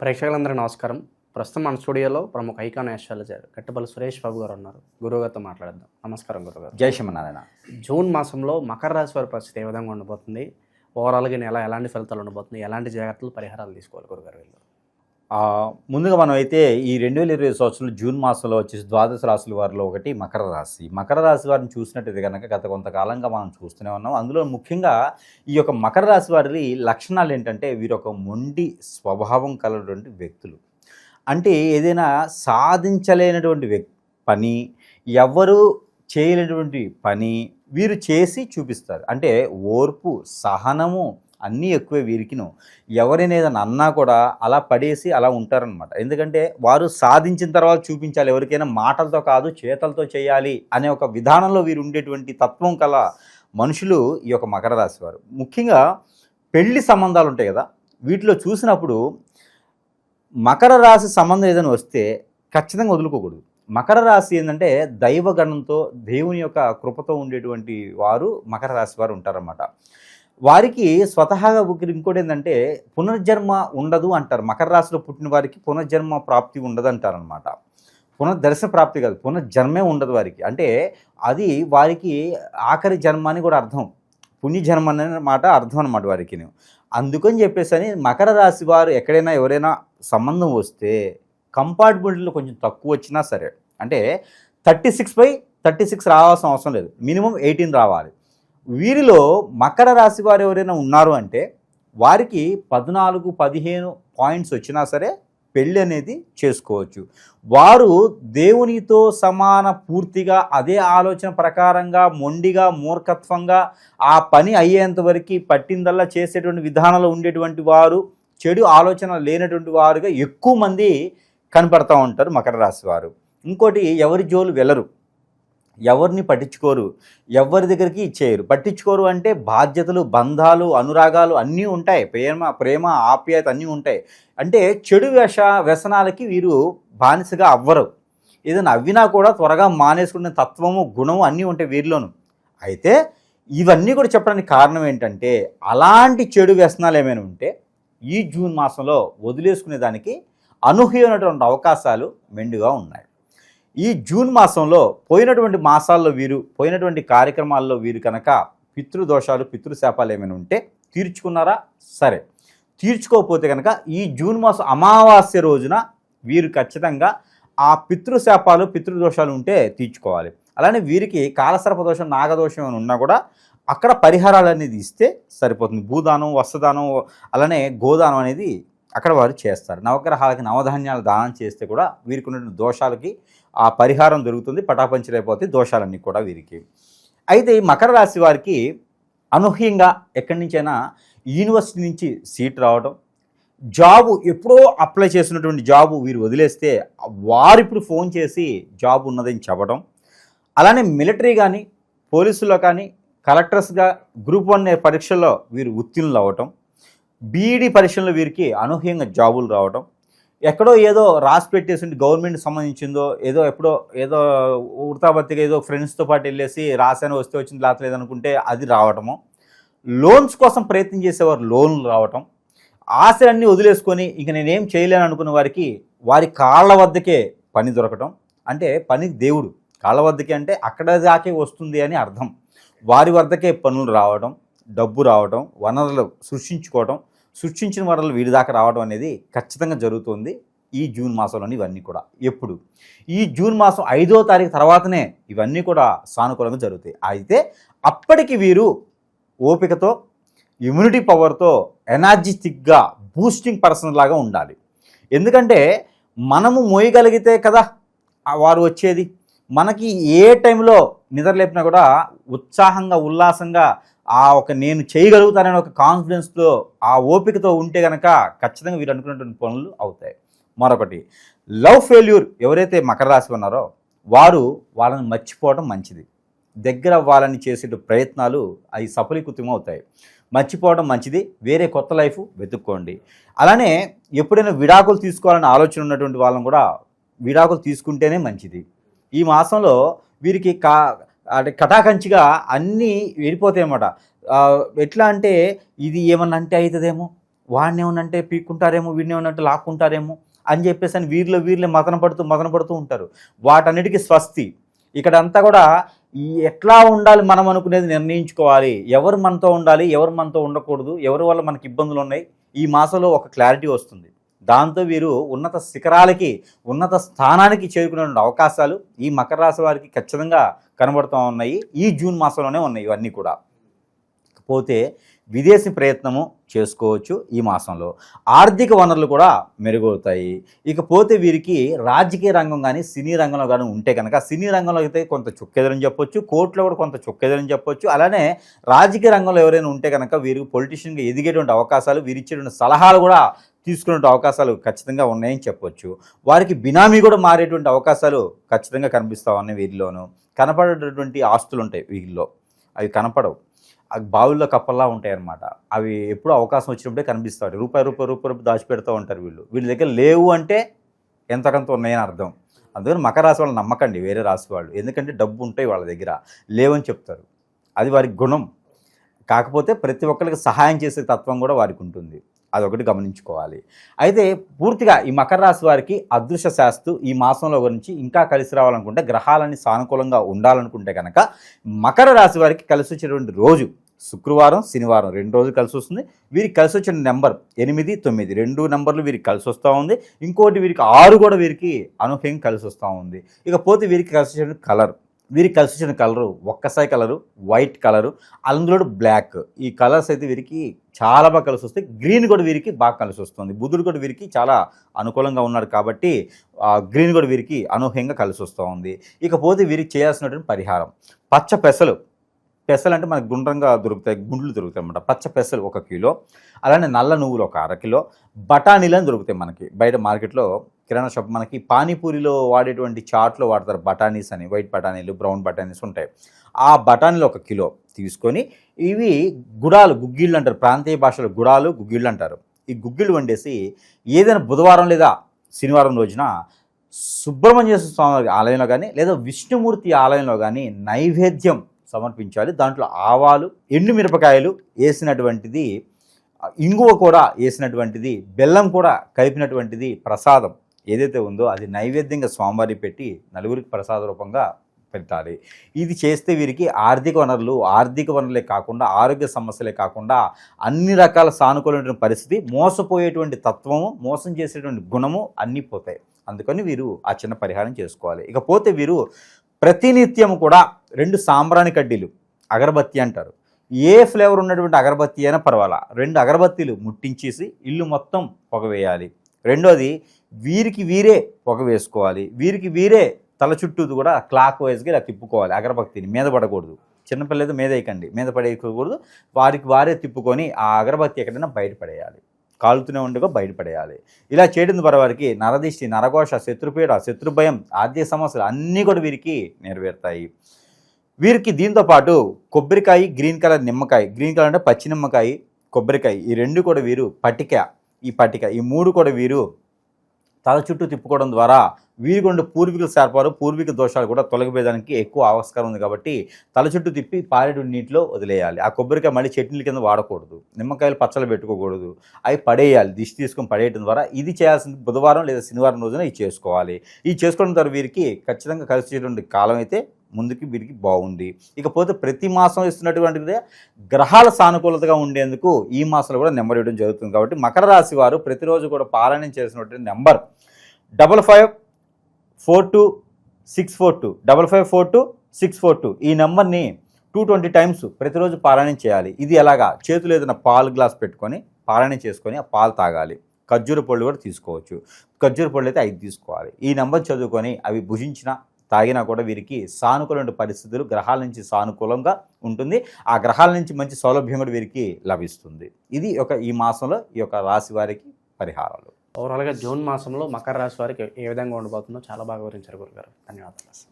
ప్రేక్షకులందరూ నమస్కారం. ప్రస్తుతం మన స్టూడియోలో ప్రముఖ ఐకాన్ ఆస్ట్రాలజర్ కట్టుబల్ సురేష్ బాబు గారు ఉన్నారు. గురువుగారితో మాట్లాడదాం. నమస్కారం గురుగారు జై శ్రీమన్నారాయణ జూన్ మాసంలో మకర రాశి వారి పరిస్థితి ఏ విధంగా ఉండబోతుంది? ఓవరాల్గా నెల ఎలాంటి ఫలితాలు ఉండబోతుంది ఎలాంటి జాగ్రత్తలు పరిహారాలు తీసుకోవాలి గురుగారు వీళ్ళు? ముందుగా మనం అయితే ఈ రెండు వేల ఇరవై సంవత్సరంలో జూన్ మాసంలో వచ్చేసి ద్వాదశ రాశుల వారిలో ఒకటి మకర రాశి. మకర రాశి వారిని చూసినట్టయితే కనుక గత కొంతకాలంగా మనం చూస్తూనే ఉన్నాం. అందులో ముఖ్యంగా ఈ యొక్క మకర రాశి వారి లక్షణాలు ఏంటంటే వీరు ఒక మొండి స్వభావం కలటువంటి వ్యక్తులు. అంటే ఏదైనా సాధించలేనటువంటి వ్యక్ పని ఎవరు చేయలేనటువంటి పని వీరు చేసి చూపిస్తారు. అంటే ఓర్పు సహనము అన్నీ ఎక్కువే వీరికిను. ఎవరైనా ఏదైనా అన్నా కూడా అలా పడేసి అలా ఉంటారనమాట ఎందుకంటే వారు సాధించిన తర్వాత చూపించాలి. ఎవరికైనా మాటలతో కాదు చేతలతో చేయాలి అనే ఒక విధానంలో వీరు ఉండేటువంటి తత్వం కల మనుషులు ఈ యొక్క మకర రాశి వారు. ముఖ్యంగా పెళ్ళి సంబంధాలు ఉంటాయి కదా. వీటిలో చూసినప్పుడు మకర రాశి సంబంధం ఏదైనా వస్తే ఖచ్చితంగా వదులుకోకూడదు. మకర రాశి ఏంటంటే దైవగణంతో దేవుని యొక్క కృపతో ఉండేటువంటి వారు మకర రాశి వారు ఉంటారన్నమాట. వారికి స్వతహాగా ఒకరి ఇంకోటి ఏంటంటే పునర్జన్మ ఉండదు అంటారు. మకర రాశిలో పుట్టిన వారికి పునర్జన్మ ప్రాప్తి ఉండదు అంటారనమాట పునర్దర్శన ప్రాప్తి కాదు పునర్జన్మే ఉండదు వారికి. అంటే అది వారికి ఆఖరి జన్మ అని కూడా అర్థం. పుణ్యజన్మ అనే మాట అర్థం అనమాట వారికి అందుకని చెప్పేసి అని మకర రాశి వారు ఎక్కడైనా ఎవరైనా సంబంధం వస్తే కంపార్ట్మెంట్లో కొంచెం తక్కువ వచ్చినా సరే అంటే thirty six by thirty six రావాల్సిన అవసరం లేదు. మినిమం ఎయిటీన్ రావాలి. వీరిలో మకర రాశి వారు ఎవరైనా ఉన్నారు అంటే వారికి పద్నాలుగు పదిహేను పాయింట్స్ వచ్చినా సరే పెళ్ళి అనేది చేసుకోవచ్చు. వారు దేవునితో సమాన పూర్తిగా అదే ఆలోచన ప్రకారంగా మొండిగా మూర్ఖత్వంగా ఆ పని అయ్యేంత వరకు పట్టిందల్లా చేసేటువంటి విధానంలో ఉండేటువంటి వారు చెడు ఆలోచన లేనటువంటి వారుగా ఎక్కువ మంది కనపడతా ఉంటారు మకర రాశి వారు. ఇంకోటి ఎవరి జోలు వెళ్ళరు. ఎవరిని పట్టించుకోరు ఎవరి దగ్గరికి ఇచ్చేయరు. పట్టించుకోరు అంటే బాధ్యతలు బంధాలు అనురాగాలు అన్నీ ఉంటాయి. ప్రేమ ప్రేమ ఆప్యాయత అన్నీ ఉంటాయి. అంటే చెడు వ్యస వ్యసనాలకి వీరు బానిసగా అవ్వరు. ఏదైనా అవ్వినా కూడా త్వరగా మానేసుకునే తత్వము గుణము అన్నీ ఉంటాయి వీరిలోను. అయితే ఇవన్నీ కూడా చెప్పడానికి కారణం ఏంటంటే అలాంటి చెడు వ్యసనాలు ఏమైనా ఉంటే ఈ జూన్ మాసంలో వదిలేసుకునే దానికి అనూహ్యమైనటువంటి అవకాశాలు మెండుగా ఉన్నాయి. ఈ జూన్ మాసంలో పోయినటువంటి మాసాల్లో వీరు పోయినటువంటి కార్యక్రమాల్లో వీరు కనుక పితృదోషాలు పితృశాపాలు ఏమైనా ఉంటే తీర్చుకున్నారా? సరే. తీర్చుకోకపోతే కనుక ఈ జూన్ మాసం అమావాస్య రోజున వీరు ఖచ్చితంగా ఆ పితృశాపాలు పితృదోషాలు ఉంటే తీర్చుకోవాలి. అలానే వీరికి కాలసర్ప దోషం నాగదోషం అని ఉన్నా కూడా అక్కడ పరిహారాలు అనేది ఇస్తే సరిపోతుంది. భూదానం వస్త్రదానం అలానే గోదానం అనేది అక్కడ వారు చేస్తారు. నవగ్రహాలకి నవధాన్యాలు దానం చేస్తే కూడా వీరికి ఉన్న దోషాలకి ఆ పరిహారం దొరుకుతుంది. పటాపంచలైపోతే దోషాలన్నీ కూడా వీరికి. అయితే ఈ మకర రాశి వారికి అనూహ్యంగా ఎక్కడి నుంచైనా యూనివర్సిటీ నుంచి సీట్ రావడం జాబు ఎప్పుడో అప్లై చేసినటువంటి జాబు వీరు వదిలేస్తే వారు ఇప్పుడు ఫోన్ చేసి జాబ్ ఉన్నదని చెప్పడం అలానే మిలిటరీ కానీ పోలీసులో కానీ కలెక్టర్స్గా గ్రూప్ వన్ పరీక్షల్లో వీరు ఉత్తీర్ణులు అవ్వటం బీఈడీ పరీక్షల్లో వీరికి అనూహ్యంగా జాబులు రావడం ఎక్కడో ఏదో రాసి పెట్టేసి గవర్నమెంట్ సంబంధించిందో ఏదో ఎప్పుడో ఏదో ఉడతాబత్తిగా ఏదో ఫ్రెండ్స్తో పాటు వెళ్ళేసి రాశాను వస్తే వచ్చింది లేకపోతే అనుకుంటే అది రావటము. లోన్స్ కోసం ప్రయత్నం చేసేవారు లోన్లు రావటం. ఆశలన్నీ వదిలేసుకొని ఇంక నేనేం చేయలేను అనుకున్న వారికి వారి కాళ్ళ వద్దకే పని దొరకటం. అంటే పని దేవుడు. కాళ్ళ వద్దకే అంటే అక్కడ దాకే వస్తుంది అని అర్థం. వారి వద్దకే పనులు రావడం డబ్బు రావడం వనరులు సృష్టించుకోవడం సృష్టించిన వనరులు వీరి దాకా రావడం అనేది ఖచ్చితంగా జరుగుతుంది ఈ జూన్ మాసంలోని ఇవన్నీ కూడా. ఎప్పుడు? ఈ జూన్ మాసం ఐదో తారీఖు తర్వాతనే ఇవన్నీ కూడా సానుకూలంగా జరుగుతాయి. అయితే అప్పటికి వీరు ఓపికతో ఇమ్యూనిటీ పవర్తో ఎనర్జిటిక్గా బూస్టింగ్ పర్సన్ లాగా ఉండాలి. ఎందుకంటే మనము మోయగలిగితే కదా వారు వచ్చేది. మనకి ఏ టైంలో నిద్రలేపినా కూడా ఉత్సాహంగా ఉల్లాసంగా ఆ ఒక నేను చేయగలుగుతానని ఒక కాన్ఫిడెన్స్తో ఆ ఓపికతో ఉంటే కనుక ఖచ్చితంగా వీరు అనుకున్నటువంటి పనులు అవుతాయి. మరొకటి లవ్ ఫెయిల్యూర్ ఎవరైతే మకర రాశి ఉన్నారో వారు వాళ్ళని మర్చిపోవడం మంచిది. దగ్గర అవ్వాలని చేసే ప్రయత్నాలు అవి సఫలీకృతం అవుతాయి. మర్చిపోవడం మంచిది వేరే కొత్త లైఫ్ వెతుక్కోండి. అలానే ఎప్పుడైనా విడాకులు తీసుకోవాలని ఆలోచన ఉన్నటువంటి వాళ్ళని కూడా విడాకులు తీసుకుంటేనే మంచిది. ఈ మాసంలో వీరికి కా అంటే కటాకంచిగా అన్నీ వెళ్ళిపోతాయి అన్నమాట ఎట్లా అంటే ఇది ఏమన్నా అంటే అవుతుందేమో వాడిని ఏమనంటే పీక్కుంటారేమో వీడిని ఏమనంటే లాక్కుంటారేమో అని చెప్పేసి అని వీరిలో వీరిలో మదన పడుతూ మదన పడుతూ ఉంటారు. వాటన్నిటికీ స్వస్తి. ఇక్కడ అంతా కూడా ఎట్లా ఉండాలి మనం అనుకునేది నిర్ణయించుకోవాలి. ఎవరు మనతో ఉండాలి ఎవరు మనతో ఉండకూడదు ఎవరి వల్ల మనకి ఇబ్బందులు ఉన్నాయి ఈ మాసంలో ఒక క్లారిటీ వస్తుంది. దాంతో వీరు ఉన్నత శిఖరాలకి ఉన్నత స్థానానికి చేరుకునే అవకాశాలు ఈ మకర రాశి వారికి ఖచ్చితంగా కనబడుతూ ఉన్నాయి. ఈ జూన్ మాసంలోనే ఉన్నాయి ఇవన్నీ కూడా. పోతే విదేశీ ప్రయత్నము చేసుకోవచ్చు ఈ మాసంలో. ఆర్థిక వనరులు కూడా మెరుగవుతాయి. ఇకపోతే వీరికి రాజకీయ రంగం కానీ సినీ రంగంలో కానీ ఉంటే కనుక సినీ రంగంలో అయితే కొంత చుక్కెదరని చెప్పొచ్చు కోర్టులో కూడా కొంత చుక్కెదరని చెప్పొచ్చు. అలానే రాజకీయ రంగంలో ఎవరైనా ఉంటే కనుక వీరికి పొలిటీషియన్గా ఎదిగేటువంటి అవకాశాలు వీరిచ్చేటువంటి సలహాలు కూడా తీసుకునే అవకాశాలు ఖచ్చితంగా ఉన్నాయని చెప్పొచ్చు. వారికి బినామీ కూడా మారేటువంటి అవకాశాలు ఖచ్చితంగా కనిపిస్తా ఉన్నాయి వీరిలోను. కనపడేటటువంటి ఆస్తులు ఉంటాయి వీరిలో. అవి కనపడవు. అవి బావుల్లో కప్పల్లా ఉంటాయి అన్నమాట అవి ఎప్పుడు అవకాశం వచ్చినప్పుడే కనిపిస్తాయి రూపాయి రూపాయి రూపాయి రూపాయి దాచిపెడుతూ ఉంటారు వీళ్ళు. వీళ్ళ దగ్గర లేవు అంటే ఎంతకంత ఉన్నాయని అర్థం. అందుకని మకర రాశి వాళ్ళు నమ్మకండి వేరే రాశి వాళ్ళు. ఎందుకంటే డబ్బు ఉంటాయి వాళ్ళ దగ్గర. లేవని చెప్తారు. అది వారి గుణం. కాకపోతే ప్రతి ఒక్కరికి సహాయం చేసే తత్వం కూడా వారికి ఉంటుంది. అదొకటి గమనించుకోవాలి. అయితే పూర్తిగా ఈ మకర రాశి వారికి అదృశ్య శాస్తు ఈ మాసంలో గురించి ఇంకా కలిసి రావాలనుకుంటే గ్రహాలన్నీ సానుకూలంగా ఉండాలనుకుంటే కనుక మకర రాశి వారికి కలిసి వచ్చేటువంటి రోజు శుక్రవారం శనివారం రెండు రోజులు కలిసి వస్తుంది. వీరికి కలిసి వచ్చిన నెంబర్ ఎనిమిది తొమ్మిది రెండు నెంబర్లు వీరికి కలిసి వస్తూ ఉంది. ఇంకోటి వీరికి ఆరు కూడా వీరికి అనూహ్యంగా కలిసి వస్తూ ఉంది. ఇకపోతే వీరికి కలిసి వచ్చిన కలర్ వీరికి కలిసి వచ్చిన కలరు ఒక్కసారి కలరు వైట్ కలరు అందులో బ్లాక్. ఈ కలర్స్ అయితే వీరికి చాలా బాగా కలిసి వస్తాయి. గ్రీన్ కూడా వీరికి బాగా కలిసి వస్తుంది. బుధుడు కూడా వీరికి చాలా అనుకూలంగా ఉన్నాడు కాబట్టి ఆ గ్రీన్ కూడా వీరికి అనూహ్యంగా కలిసి వస్తూ ఉంది. ఇకపోతే వీరికి చేయాల్సినటువంటి పరిహారం. పచ్చ పెసలు. పెసలు అంటే మనకు గుండ్రంగా దొరుకుతాయి గుండ్లు దొరుకుతాయి అన్నమాట. పచ్చ పెసలు ఒక కిలో. అలానే నల్ల నువ్వులు ఒక అర కిలో. బఠానీలు అని దొరుకుతాయి మనకి. బయట మార్కెట్లో కిరాణా షాప్ మనకి పానీపూరిలో వాడేటువంటి చాట్లో వాడతారు. బఠానీస్ అని వైట్ బఠానీలు బ్రౌన్ బఠానీస్ ఉంటాయి. ఆ బఠానీలు ఒక కిలో తీసుకొని ఇవి గుడాలు గుగ్గిళ్ళు అంటారు. ప్రాంతీయ భాషలో గుడాలు గుగ్గిళ్ళు అంటారు. ఈ గుగ్గిళ్ళు వండేసి ఏదైనా బుధవారం లేదా శనివారం రోజున సుబ్రహ్మణ్య స్వామి ఆలయంలో కానీ లేదా విష్ణుమూర్తి ఆలయంలో కానీ నైవేద్యం సమర్పించాలి. దాంట్లో ఆవాలు ఎండు మిరపకాయలు వేసినటువంటిది ఇంగువ కూడా వేసినటువంటిది బెల్లం కూడా కలిపినటువంటిది ప్రసాదం. ఏదైతే ఉందో అది నైవేద్యంగా స్వామివారి పెట్టి నలుగురికి ప్రసాద రూపంగా పెట్టాలి. ఇది చేస్తే వీరికి ఆర్థిక వనరులు ఆర్థిక వనరులే కాకుండా ఆరోగ్య సమస్యలే కాకుండా అన్ని రకాల సానుకూలమైన పరిస్థితి మోసపోయేటువంటి తత్వము మోసం చేసేటువంటి గుణము అన్నీ పోతాయి. అందుకని వీరు ఆ చిన్న పరిహారం చేసుకోవాలి. ఇకపోతే వీరు ప్రతినిత్యం కూడా రెండు సాంబ్రాణి కడ్డీలు అగరబత్తి అంటారు. ఏ ఫ్లేవర్ ఉన్నటువంటి అగరబత్తి అయినా పర్వాలా. రెండు అగరబత్తీలు ముట్టించేసి ఇల్లు మొత్తం పొగ వేయాలి. రెండోది వీరికి వీరే పొగ వేసుకోవాలి వీరికి వీరే తల చుట్టూ కూడా క్లాక్ వైజ్గా ఇలా తిప్పుకోవాలి అగరబత్తిని మీద పడకూడదు. చిన్నపిల్లలు మీద వేయకండి మీద పడేయకూడదు. వారికి వారే తిప్పుకొని ఆ అగరబత్తి ఎక్కడైనా బయటపడేయాలి. కాలుతూనే ఉండగా బయటపడేయాలి. ఇలా చేయడం ద్వారా వారికి నరదిష్టి నరఘోష శత్రుపీడ శత్రుభయం ఆర్థిక సమస్యలు అన్నీ కూడా వీరికి నెరవేరుతాయి. వీరికి దీంతో పాటు కొబ్బరికాయ గ్రీన్ కలర్ నిమ్మకాయ గ్రీన్ కలర్ అంటే పచ్చి నిమ్మకాయ కొబ్బరికాయ ఈ రెండు కూడా వీరు పటిక ఈ పటిక ఈ మూడు కూడా వీరు తల చుట్టూ తిప్పుకోవడం ద్వారా వీరికి ఉండే పూర్వీకుల సేర్పారు పూర్వీక దోషాలు కూడా తొలగిపోయేదానికి ఎక్కువ ఆవస్కారం ఉంది కాబట్టి తల చుట్టూ తిప్పి పారేడు నీటిలో వదిలేయాలి. ఆ కొబ్బరికాయ మళ్ళీ చట్నీల కింద వాడకూడదు. నిమ్మకాయలు పచ్చలు పెట్టుకోకూడదు. అవి పడేయాలి. దిష్టి తీసుకొని పడేయడం ద్వారా ఇది చేయాల్సింది బుధవారం లేదా శనివారం రోజున ఇది చేసుకోవాలి. ఇది చేసుకోవడం ద్వారా వీరికి ఖచ్చితంగా కలిసేటువంటి కాలం అయితే ముందుకి వీరికి బాగుంది. ఇకపోతే ప్రతి మాసం ఇస్తున్నటువంటిదే గ్రహాల సానుకూలతగా ఉండేందుకు ఈ మాసంలో కూడా నెంబర్ ఇవ్వడం జరుగుతుంది. కాబట్టి మకర రాశి వారు ప్రతిరోజు కూడా పారాయణం చేసినటువంటి number double five four two six four two double five four two six four two ఈ నెంబర్ని టూ ట్వంటీ టైమ్స్ ప్రతిరోజు పారాయణం చేయాలి. ఇది ఎలాగా? చేతులు ఏదైనా పాలు గ్లాస్ పెట్టుకొని పారాయణం చేసుకొని ఆ పాలు తాగాలి. ఖర్జూర పళ్ళు కూడా తీసుకోవచ్చు. ఖర్జూర పళ్ళు అయితే ఐదు తీసుకోవాలి. ఈ నెంబర్ చదువుకొని అవి భుజించిన తాగినా కూడా వీరికి సానుకూలమైన పరిస్థితులు గ్రహాల నుంచి సానుకూలంగా ఉంటుంది. ఆ గ్రహాల నుంచి మంచి సౌలభ్యం కూడా వీరికి లభిస్తుంది. ఇది ఒక ఈ మాసంలో ఈ యొక్క రాశి వారికి పరిహారాలు. ఓవరాల్గా జూన్ మాసంలో మకర రాశి వారికి ఏ విధంగా ఉండబోతుందో చాలా బాగా వివరించారు గురుగారు. ధన్యవాదాలు.